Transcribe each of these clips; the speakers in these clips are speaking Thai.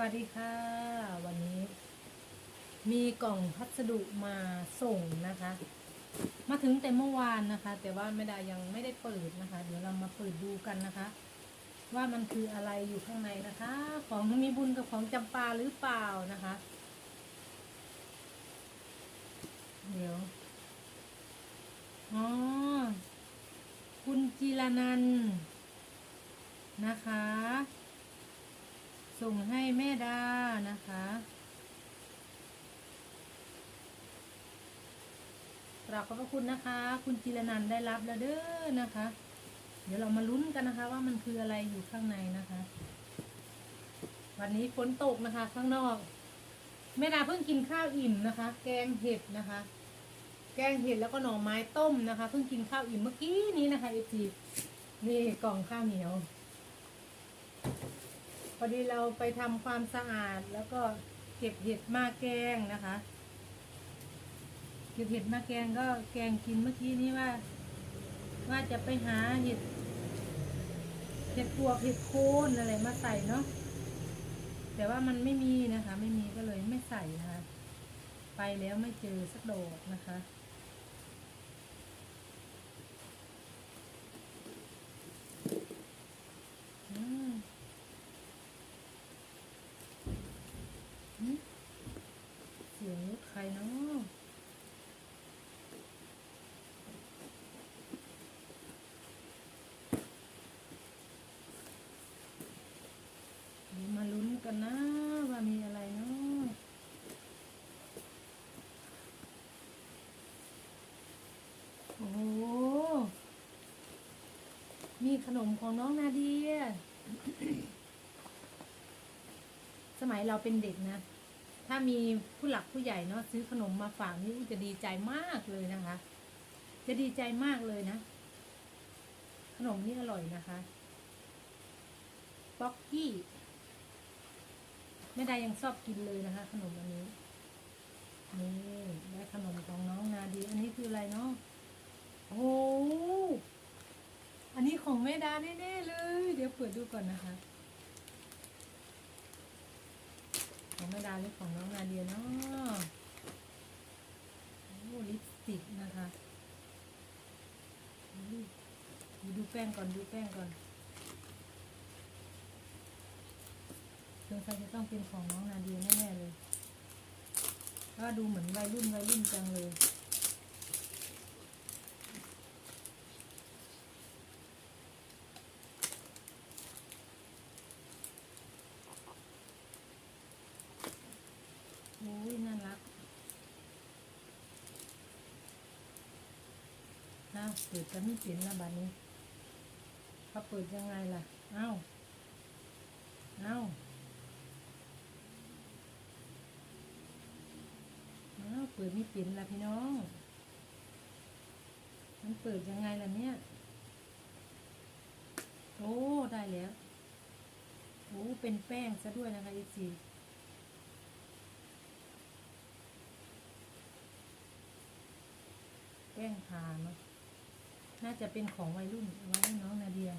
วัสดีค่ะ วันนี้ มีกล่องพัสดุมาส่งนะคะ มาถึงแต่เมื่อวานนะคะ แต่ว่าไม่ได้ยังไม่ได้เปิดนะคะ เดี๋ยวเรามาเปิดดูกันนะคะ ว่ามันคืออะไรอยู่ข้างในนะคะ ของมีบุญกับของจำปาหรือเปล่านะคะ เดี๋ยวอ๋อคุณจีรนันนะคะ ส่งให้แม่ดานะคะ กราบขอบพระคุณนะคะ คุณจิรนันได้รับแล้วเด้อนะคะ เดี๋ยวเรามาลุ้นกันนะคะ ว่ามันคืออะไรอยู่ข้างในนะคะ วันนี้ฝนตกนะคะ ข้างนอก แม่ดาเพิ่งกินข้าวอิ่มนะคะ แกงเห็ดนะคะ แกงเห็ดแล้วก็หน่อไม้ต้มนะคะ เพิ่งกินข้าวอิ่มเมื่อกี้นี้นะคะเอฟีนี่กล่องข้าวเหนียว พอดีเราไปทำความสะอาดแล้วก็เก็บเห็ดมาแกงนะคะ เก็บเห็ดมาแกงก็แกงกินเมื่อกี้นี้ว่า ว่าจะไปหาเห็ดเห็ดปวกเห็ดโคนอะไรมาใส่เนาะแต่ว่ามันไม่มีนะคะ ไม่มีก็เลยไม่ใส่นะคะ ไปแล้วไม่เจอสักโดอกนะคะ อืม หืมเสียงรถใครเนาะเดี๋ยวมาลุ้นกันนะว่ามีอะไรเนาะโอ้โห มีขนมของน้องนาเดีย สมัยเราเป็นเด็กนะ ถ้ามีผู้หลักผู้ใหญ่เนาะซื้อขนมมาฝากนี่จะดีใจมากเลยนะคะ จะดีใจมากเลยนะ ขนมนี่อร่อยนะคะป๊อกกี้แม่ดายังชอบกินเลยนะคะ ขนมอันนี้นี่ได้ขนมของน้องนาดี อันนี้คืออะไรเนาะโอ้โหอันนี้ของแม่ ดาแน่ๆเลย เดี๋ยวเปิดดูก่อนนะคะ ของแม่ดาหรือของน้องนาเดียเนาะโอ้ลิปสติกนะคะดูดูแป้งก่อนดูแป้งก่อนสงสัยจะต้องเป็นของน้องนาเดียแน่ๆเลยเพราะว่าดูเหมือนวัยรุ่นวัยรุ่นจังเลย โอ้ยน่ารักอ้าว เปิดจะไม่เปลี่ยนละบัดนี้เขาเปิดยังไงล่ะ เอ้าวอ้าวอ้าเปิดไม่เปลี่ยนละพี่น้อง มันเปิดยังไงล่ะเนี่ย โอ้ ได้แล้วโอ้เป็นแป้งซะด้วยนะคะอีซีแป้งทาเนาะ น่าจะเป็นของวัยรุ่นไว้ให้น้องนาเดีย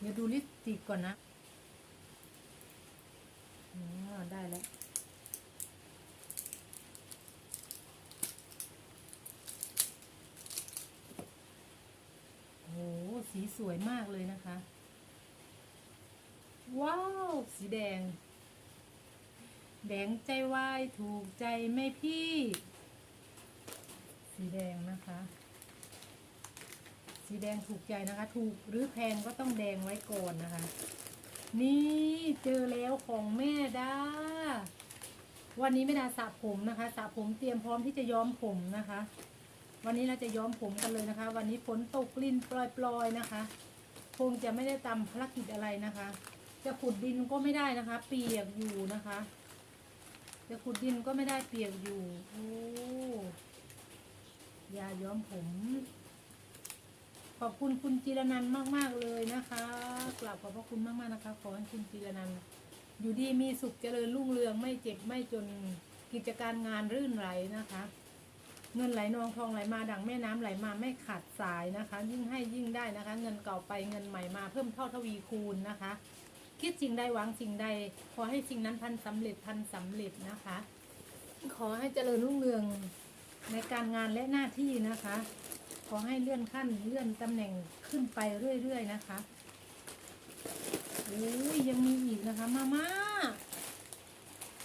เดี๋ยวดูลิปสติกก่อนนะอ๋อได้แล้ว โอ้โห สวยมากเลยนะคะ ว้าว สีแดง แดงใจวายถูกใจไม่พี่ สีแดงนะคะ สีแดงถูกใจนะคะ ถูกหรือแพงก็ต้องแดงไว้ก่อนนะคะ นี่เจอแล้วของแม่ดาวันนี้แม่ดาสระผมนะคะสระผมเตรียมพร้อมที่จะย้อมผมนะคะ วันนี้เราจะย้อมผมกันเลยนะคะ วันนี้ฝนตกลิ่นปลอยๆนะคะ คงจะไม่ได้ทำภารกิจอะไรนะคะ จะขุดดินก็ไม่ได้นะคะ เปียกอยู่นะคะ จะขุดดินก็ไม่ได้เปียกอยู่โอ้ยาย้อมผม ขอบคุณคุณจิรนันท์มากๆเลยนะคะกราบขอบพระคุณมากๆนะคะขอให้คุณจิรนันอยู่ดีมีสุขเจริญรุ่งเรืองไม่เจ็บไม่จนกิจการงานรื่นไหลนะคะ เงินไหลนองทองไหลมาดังแม่น้ำไหลมาไม่ขาดสายนะคะ ยิ่งให้ยิ่งได้นะคะ เงินเก่าไปเงินใหม่มาเพิ่มเท่าทวีคูณนะคะ คิดสิ่งใดหวังสิ่งใด ขอให้สิ่งนั้นพันสำเร็จพันสำเร็จนะคะ ขอให้เจริญรุ่งเรืองในการงานและหน้าที่นะคะ ขอให้เลื่อนขั้นเลื่อนตำแหน่งขึ้นไปเรื่อยๆนะคะโอ้ยยังมีอีกนะคะมาม่า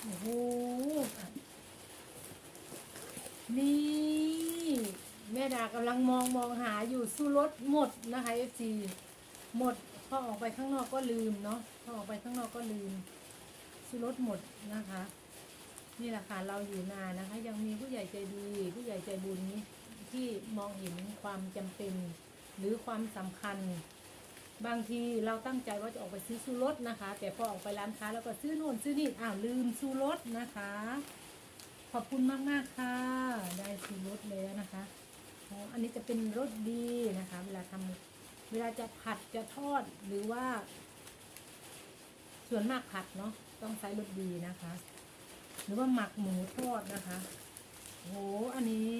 โอ้โห นี่ แม่ดากำลังมองมองหาอยู่สู้รถหมดนะคะเอฟซีหมดพอออกไปข้างนอกก็ลืมเนาะพอออกไปข้างนอกก็ลืมสู้รถหมดนะคะ นี่แหละค่ะเราอยู่นานนะคะ ยังมีผู้ใหญ่ใจดี ผู้ใหญ่ใจบุญนี้ที่มองเห็นความจำเป็น หรือความสำคัญ บางทีเราตั้งใจว่าจะออกไปซื้อซูรสนะคะ แต่พอออกไปร้านค้าแล้วก็ซื้อโน่นซื้อนี่อ้าวลืมซูรสนะคะ ขอบคุณมากมากค่ะ ได้ซูรสแล้วนะคะอ๋ออันนี้จะเป็นรสดีนะคะ เวลาทำเวลาจะผัดจะทอดหรือว่า ส่วนมากผัดเนาะต้องใช้รสดีนะคะ หรือว่าหมักหมูทอดนะคะโอ้อันนี้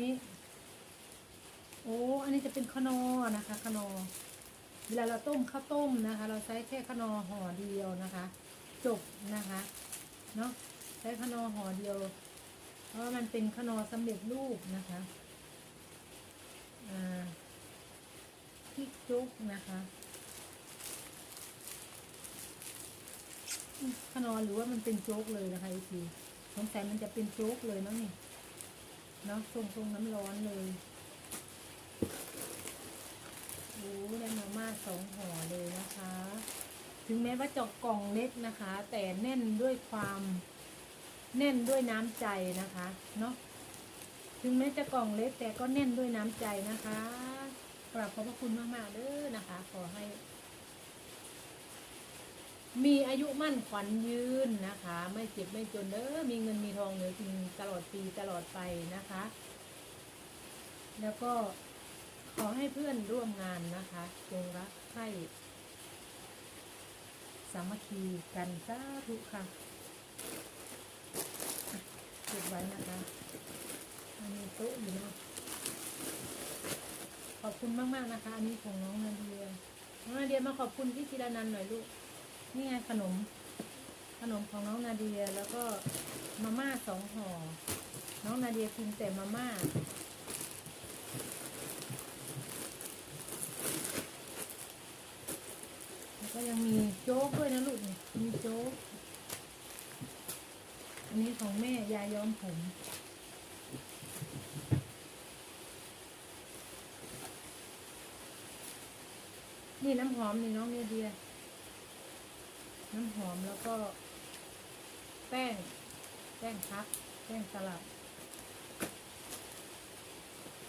โอ้อันนี้จะเป็นขนอนะคะขนอเวลาเราต้มข้าวต้มนะคะ เราใช้แค่ขนอห่อเดียวนะคะ จบนะคะเนาะใช้ขนอห่อเดียว เพราะมันเป็นขนอสำเร็จรูปนะคะอ่าพริกจุกนะคะขนอหรือว่ามันเป็นโจ๊กเลยนะคะอีกทีสงสัยมันจะเป็นโจ๊กเลยเนาะนี่เนาะทรงทรงน้ำร้อนเลยโอ้ได้มาม่าสองห่อเลยนะคะ ถึงแม้ว่าจะกล่องเล็กนะคะ แต่แน่นด้วยความ แน่นด้วยน้ำใจนะคะเนาะถึงแม้จะกล่องเล็กแต่ก็แน่นด้วยน้ำใจนะคะกราบขอบพระคุณมากๆเด้อนะคะ ขอให้ มีอายุมั่นขวัญยืนนะคะ ไม่เจ็บไม่จนเด้อมีเงินมีทองเหลือกินตลอดปีตลอดไปนะคะ แล้วก็ขอให้เพื่อนร่วมงานนะคะจงรักใคร่สามัคคีกันสาธุค่ะ ก็บไว้นะคะอันนี้โต๊ะอยู่เนาะขอบคุณมากๆนะคะ อันนี้ของน้องนาเดียน้องนาเดียมาขอบคุณพี่จิรนันหน่อยลูก นี่ไงขนม ขนมของน้องนาเดียแล้วก็มาม่าสองห่อ น้องนาเดียกินแต่มาม่าแล้วก็ยังมีโจ๊กด้วยนะลูก มีโจ๊ก อันนี้ของแม่ยายย้อมผม นี่น้ำหอมนี่น้องเนเดีย น้ำหอมแล้วก็ แป้ง แป้งพับแป้งสลับ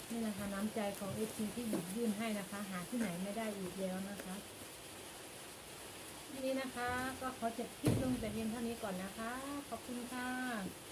นี่นะคะน้ำใจของเอซีที่หยิบยื่นให้นะคะ หาที่ไหนไม่ได้อีกแล้วนะคะ นี้นะคะ ก็ขอจบคลิปลงแต่เพียงเท่านี้ก่อนนะคะ ขอบคุณค่ะ